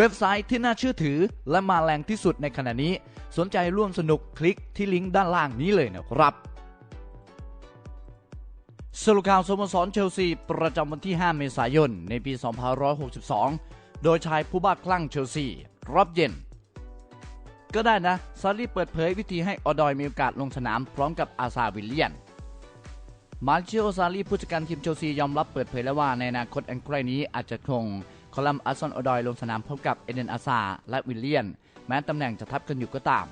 เว็บไซต์ที่น่าเชื่อถือ และมาแรงที่สุดในขณะนี้ สนใจร่วมสนุกคลิกที่ลิงก์ด้านล่างนี้เลยนะครับสรุปข่าวสโมสรเชลซี ประจำวันที่ 5 เมษายน ในปี 2562 โดยชายผู้บ้าคลั่งเชลซีรับเย็น ก็ได้นะ ซารีเปิดเผยวิธีให้ออดอยมีโอกาสลงสนามพร้อมกับอาซาวิลเลียน มาร์เชโอซารีผู้จัดการทีมเชลซียอมรับเปิดเผยแล้วว่าในอนาคตอันใกล้นี้อาจจะคง อลัมอัสซอนออดอยลงสนามพบกับเอเดนอาซาและวิลเลียน แม้ตำแหน่งจะทับกันอยู่ก็ตาม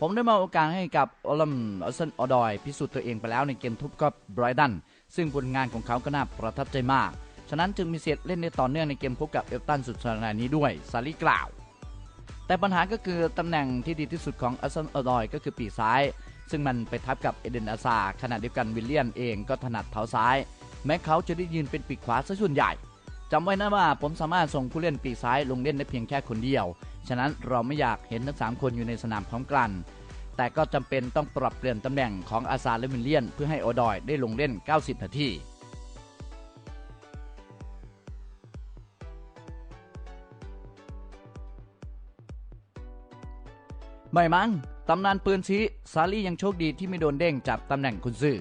ผมได้มาโอกาสให้กับอลัมอัสซอนออดอยพิสูจน์ตัวเองไปแล้วในเกมทุบกับไบรตันซึ่งผลงานของเขาก็น่าประทับใจมาก ฉะนั้นจึงมีเสียเล่นได้ต่อเนื่องในเกมพบกับเอลตันสุดสัปดาห์นี้ด้วยซารีกล่าว แต่ปัญหาก็คือตำแหน่งที่ดีที่สุดของอัสซันออดอยก็คือปีกซ้าย ซึ่งมันไปทับกับเอเดนอาซาขณะเดียวกันวิลเลียนเองก็ถนัดเท้าซ้าย แม้เขาจะได้ยืนเป็นปีกขวาซะส่วนใหญ่ จำไว้นะว่าผมสามารถส่งผู้เล่นปีกซ้ายลงเล่นได้เพียงแค่คนเดียว ฉะนั้นเราไม่อยากเห็นทั้งสามคนอยู่ในสนามพร้อมกันแต่ก็จำเป็นต้องปรับเปลี่ยนตำแหน่งของอาซาและวิลเลียน เพื่อให้อดอยได้ลงเล่น 90 นาที ไม่มั้งตำนานปืนชี้ซารี่ยังโชคดีที่ไม่โดนเด้งจากตำแหน่งคุณซื่อ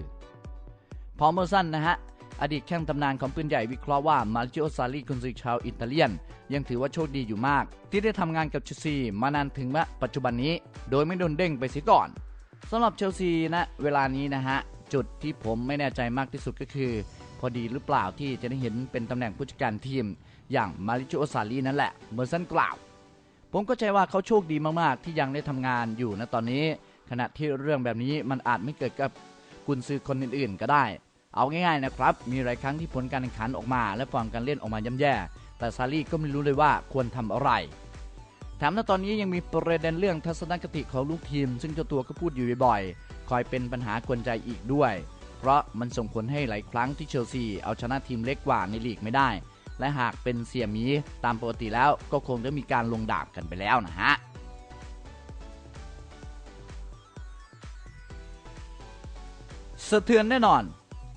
พอเมอร์สันนะฮะ อดีตแข้งตำนานของปืนใหญ่วิเคราะห์ว่ามาริโอซารีคุณซื่อชาวอิตาเลียน ยังถือว่าโชคดีอยู่มาก ที่ได้ทำงานกับเชลซีมานานถึงณปัจจุบันนี้ โดยไม่โดนเด้งไปเสียก่อนสำหรับเชลซีนะเวลานี้นะฮะ จุดที่ผมไม่แน่ใจมากที่สุดก็คือ พอดีหรือเปล่าที่จะได้เห็นเป็นตำแหน่งผู้จัดการทีม อย่างมาริโอซารีนั่นแหละเมอร์สันกล่าว ผมก็ใจว่าเขาโชคดีมากๆ ที่ยังได้ทำงานอยู่ณตอนนี้ ขณะที่เรื่องแบบนี้มันอาจไม่เกิดกับกุนซือคนอื่นๆก็ได้ เอาง่ายๆนะครับ มีหลายครั้งที่ผลการแข่งขันออกมา และฟอร์มการเล่นออกมาย่ำแย่ แต่ซารีก็ไม่รู้เลยว่าควรทำอะไรแถมณตอนนี้ยังมีประเด็นเรื่องทัศนคติของลูกทีม ซึ่งเจ้าตัวก็พูดอยู่บ่อยๆ คอยเป็นปัญหากวนใจอีกด้วย เพราะมันส่งผลให้หลายครั้งที่เชลซีเอาชนะทีมเล็กกว่าในลีกไม่ได้ และหากเป็นเสี่ยมีตามปกติแล้วก็คงจะมีการลงดาบกันไปแล้วนะฮะสะเทือนแน่นอน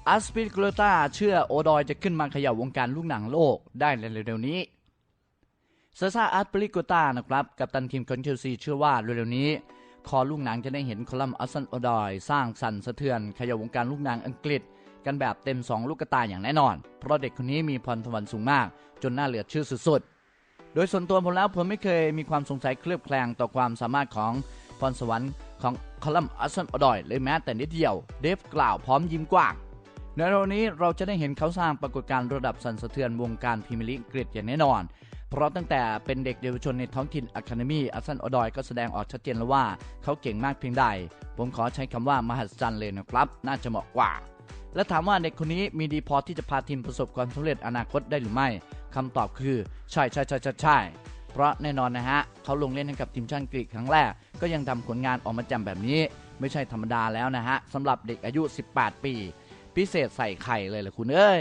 อัสปิโกลตาเชื่อโอดอยจะขึ้นมาเขย่าวงการลูกหนังโลกได้ในเร็วๆนี้เซซ่าอัสปิโกลตานะครับ กับตันทีมของเชลซีเชื่อว่าเร็วๆนี้ คอลูกหนังจะได้เห็นคอลัมน์อัสซันโอดอย สร้างสั่นสะเทือนเขย่าวงการลูกหนังอังกฤษ กันแบบเต็ม 2 ลูกตาอย่างแน่นอน เพราะเด็กคนนี้มีพรสวรรค์สูงมาก จนน่าเหลือเชื่อสุดๆ โดยส่วนตัวผมแล้วผมไม่เคยมีความสงสัยเคลือบแคลงต่อความสามารถของพรสวรรค์ของคอลัมน์อัสซันโอดอยเลยแม้แต่นิดเดียว เดฟกล่าวพร้อมยิ้มกว้าง ในเร็วนี้เราจะได้เห็นเขาสร้างปรากฏการณ์ระดับสั่นสะเทือนวงการพรีเมียร์ลีกอังกอย่างแน่นอน เพราะตั้งแต่เป็นเด็กเยาวชนในท้องถิ่นอะคาเดมี่อัสซันออดอยก็แสดงออกชัดเจนแล้วว่าเขาเก่งมากเพียงใด ผมขอใช้คำว่ามหัศจรรย์เลยนะครับ น่าจะเหมาะกว่า และถามว่าเด็กคนนี้มีดีพอที่จะพาทีมประสบความสำเร็จอนาคตได้หรือไม่คำตอบคือใช่ใช่ใช่ใช่ใช่เพราะแน่นอนนะฮะเขาลงเล่นให้กับทีมชาติอังกฤษครั้งแรก ก็ยังทำผลงานออกมาแจ่มแบบนี้ ไม่ใช่ธรรมดาแล้วนะฮะสำหรับเด็กอายุ 18 ปี พิเศษใส่ไข่เลยเหรอคุณเอ้ย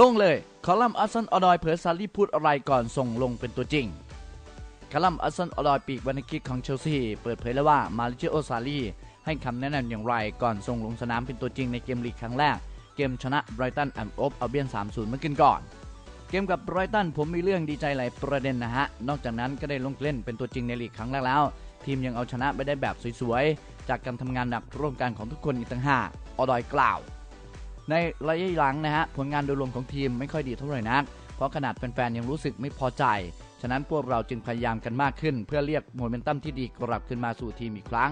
ลงเลย คอลัมน์อัสซันออดอยเผยซารีพูดอะไรก่อนส่งลงเป็นตัวจริง คอลัมน์อัสซันออดอยปีกวันกิกของเชลซี เปิดเผยแล้วว่ามาริเจโอซารีให้คำแนะนำอย่างไรก่อนส่งลงสนามเป็นตัวจริงในเกมลีกครั้งแรก เกมชนะไบรตันแอมโอบอเบียน 3-0 เมื่อคืนก่อน เกมกับไบรตันผมมีเรื่องดีใจหลายประเด็นนะฮะ นอกจากนั้นก็ได้ลงเล่นเป็นตัวจริงในลีกครั้งแรกแล้ว ทีมยังเอาชนะไปได้แบบสวยๆ จากการทำงานหนักร่วมกันของทุกคนอีกต่างหากออดอยกล่าว ในระยะหลังนะฮะผลงานโดยรวมของทีมไม่ค่อยดีเท่าไหร่นัก เพราะขนาดแฟนๆ ยังรู้สึกไม่พอใจ ฉะนั้นพวกเราจึงพยายามกันมากขึ้น เพื่อเรียกโมเมนตัมที่ดีกลับขึ้นมาสู่ทีมอีกครั้ง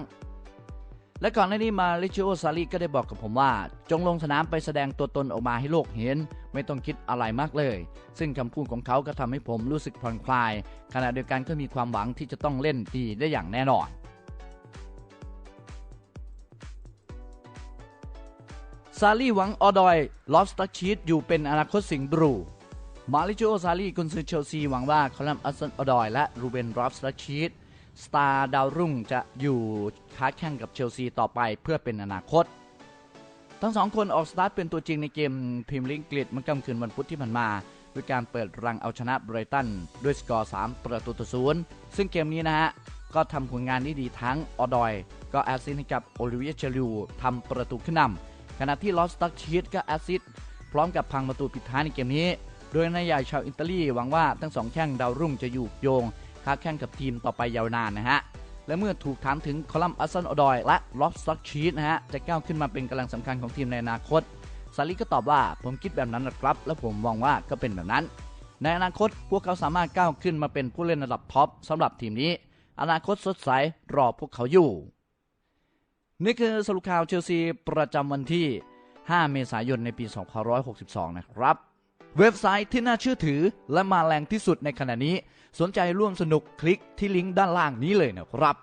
และก่อนหน้านี้มาริชิโอซารีก็ได้บอกกับผมว่า จงลงสนามไปแสดงตัวตนออกมาให้โลกเห็น ไม่ต้องคิดอะไรมากเลย ซึ่งคำพูดของเขาก็ทำให้ผมรู้สึกผ่อนคลาย ขณะเดียวกันก็มีความหวังที่จะต้องเล่นดีได้อย่างแน่นอน ซารีหวังออดอยลอฟสตักชีตอยู่เป็นอนาคตสิงบรูมาริโจซารีกุนซือเชลซีหวังว่าคอลัมอัสซันออดอยและรูเบนรอฟสตักชีตสตาร์ดาวรุ่งจะอยู่ค้าแข่งกับเชลซีต่อไปเพื่อเป็นอนาคต ทั้งสองคนออกสตาร์ทเป็นตัวจริงในเกมพรีเมียร์ลีกอังกฤษเมื่อค่ำคืนวันพุธที่ผ่านมาด้วยการเปิดรังเอาชนะไบรตันด้วยสกอร์ 3 ประตูต่อศูนย์ซึ่งเกมนี้นะฮะ ก็ทำผลงานได้ดีทั้งออดอย ก็แอสซิสต์ให้กับโอลิเวียเชลูทำประตูขึ้นนำขณะที่ลอสตักชีตก็แอสซิสต์พร้อมกับพังประตูปิดท้ายในเกมนี้ โดยนายใหญ่ชาวอิตาลีหวังว่าทั้งสองแข้งดาวรุ่งจะอยู่โยงค้าแข่งกับทีมต่อไปยาวนานนะฮะ และเมื่อถูกถามถึงคอลัมน์อัสซันอดอยและล็อบสต็อกชีสนะฮะ จะก้าวขึ้นมาเป็นกำลังสำคัญของทีมในอนาคต ซาลิก็ตอบว่าผมคิดแบบนั้นนะครับ และผมมองว่าก็เป็นแบบนั้น ในอนาคตพวกเขาสามารถก้าวขึ้นมาเป็นผู้เล่นระดับท็อปสำหรับทีมนี้ อนาคตสดใสรอพวกเขาอยู่ นี่คือสรุปข่าวเชลซีประจำวันที่ 5 เมษายนในปี 2562 นะครับ เว็บไซต์ที่น่าเชื่อถือและมาแรงที่สุดในขณะนี้ สนใจร่วมสนุกคลิกที่ลิงก์ด้านล่างนี้เลยนะครับ